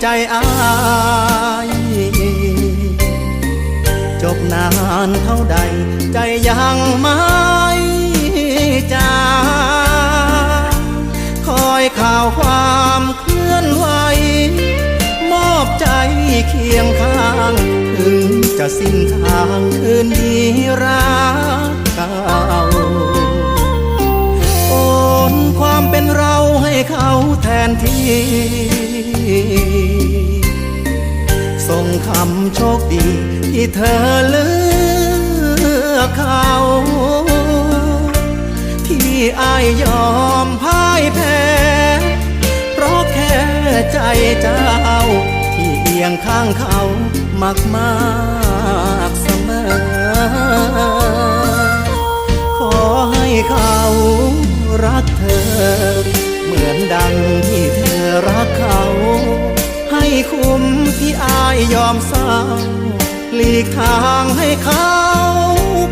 ใจอายจบนานเท่าใด ใจยังไม่จางคอยข่าวความเคลื่อนไหว มอบใจเคียงข้างถึงจะสิ้นทางคืนนี้รักเก่าโอนความเป็นเราให้เขาแทนที่ ส่งคำโชคดี ที่เธอเลือกเขา ที่อายยอมพ่ายแพ้ เพราะแค่ใจเจ้า ที่เอียงข้างเขามากมากเสมอ อมเศร้าหลีกทางให้เขา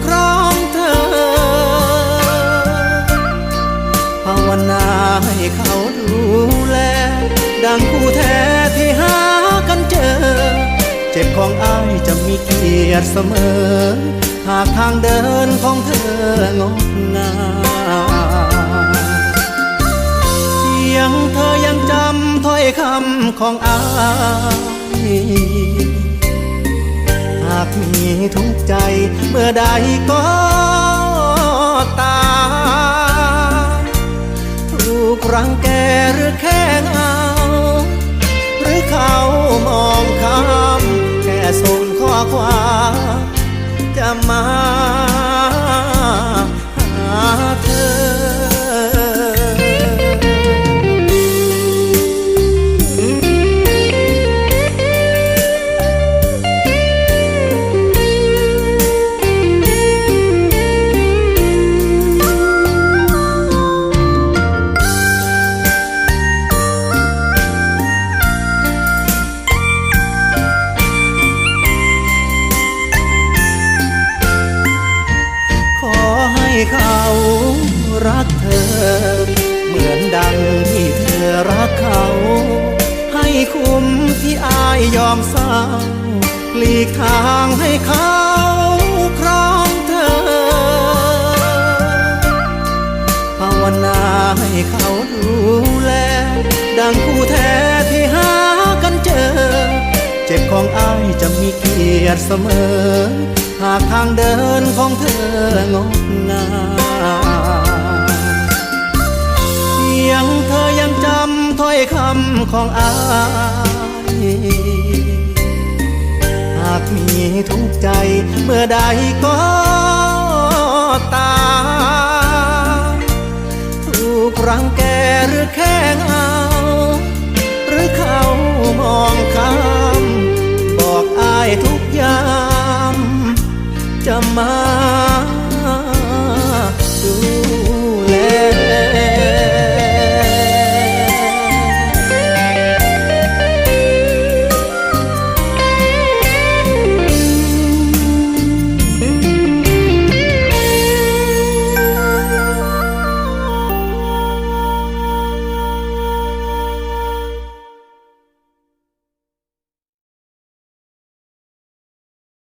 ครองเธอ ภาวนาให้เขาดูแล ดังคู่แท้ที่หากันเจอ เจ็บของอ้ายจะมีเกียรติเสมอ หากทางเดินของเธองดงามเสียงเธอยังจำถ้อยคำของอ้าย มีทุกใจเมื่อใดก็ตามถูกรังแกหรือแค่เงา หรือเขามองข้ามแค่ส่งข้อความจะมาายยอมเศร้าหลีกทางให้เขาครองเธอภาวนาให้เขาดูแล ดังคู่แท้ที่หากันเจอ เจ็บของอ้ายจะมีเกียรติเสมอ หากทางเดินของเธองดงามเสียงเธอยังจำถ้อยคำของอ้าย หากมีทุกใจเมื่อใดก็ตาถูกรังแกหรือแค่งา